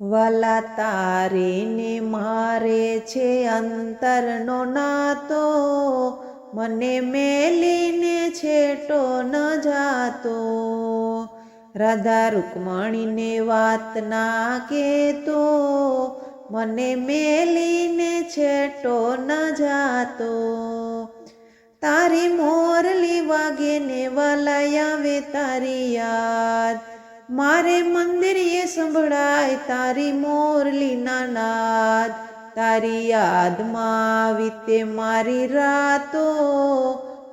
વાલા તારીને મારે છે અંતરનો નાતો. મને મેલીને છેટો ન જાતો. રાધા રૂકમણીને વાત ના કેતો મને મેલીને છેટો ન જાતો. તારી મોરલી મારે મંદિરે સંભળાય તારી મોરલીના નાદ તારી યાદમાં વીતે મારી રાતો.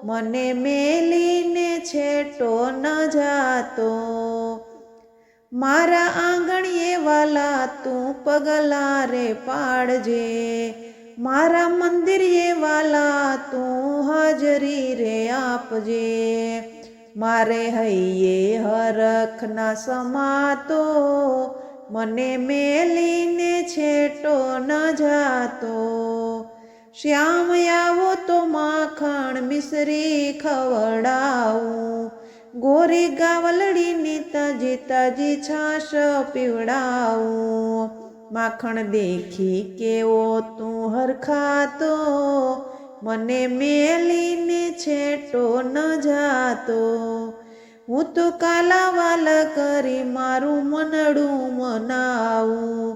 મને મેલીને છેટો ન જાતો. મારા આંગણીએ વાલા તું પગલા રે પાડજે. મારા મંદિરે વાલા તું હાજરી રે આપજે. મારે હૈયે હરખ ના સમાતો, મને મેલીને છેટો ન જાતો. શ્યામ આવો તો માખણ મિશ્રી ખવડાવું. ગોરી ગાવલડીની તાજી તાજી છાશ પીવડાવું. માખણ દેખી કેવો તું હરખાતો, મને મેલીને છેટો ન જાતો. હું તો કાલાવાલ કરી મારું મનડું મનાવું.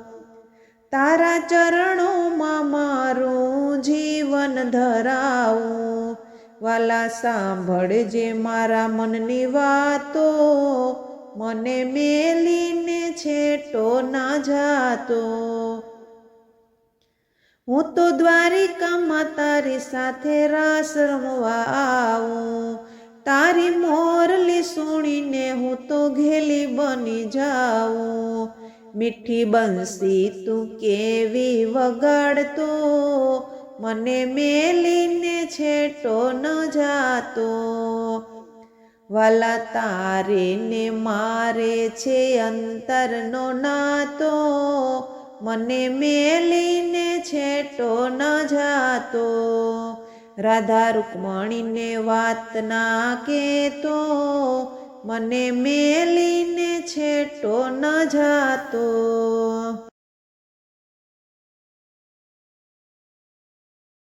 તારા ચરણોમાં મારું જીવન ધરાવું. વાલા સાંભળજે મારા મનની વાતો. મને મેલીને છેટો ના જાતો. હું તો દ્વારિકામાં તારી સાથે રાસ રમવા આવું. તારી મોરલી સુણીને હું તો ઘેલી બની જાઉં. મીઠી બંસી તું કેવી વગાડતો? મને મેલીને છેટો ન જાતો. વાલા તારે ને મારે છે અંતરનો નાતો. મને મેલીને છેટો ન જાતો. રાધા રૂકમણીને વાત ના કેતો મને મેલીને છેટો ન જાતો.